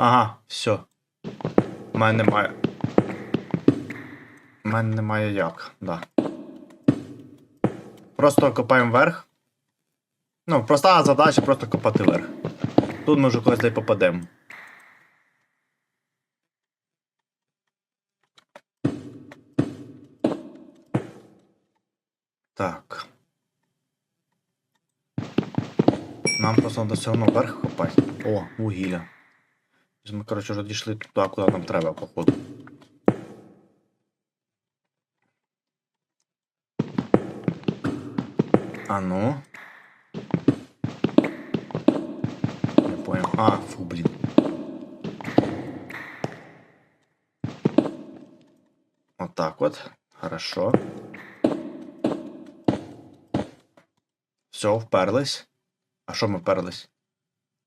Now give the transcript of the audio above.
Ага, все. У мене немає. У мене немає як, да. Просто копаємо вверх. Ну, проста задача просто копати вверх. Тут ми вже колись де попадемо. Так. Нам просто треба все одно вверх копати. О, вугілля. Ми, коротше, вже дійшли туди, куди нам треба, походу. А ну. Не понял. А, фу, блин. Вот так вот. Хорошо. Все, вперлись. А що ми вперлись?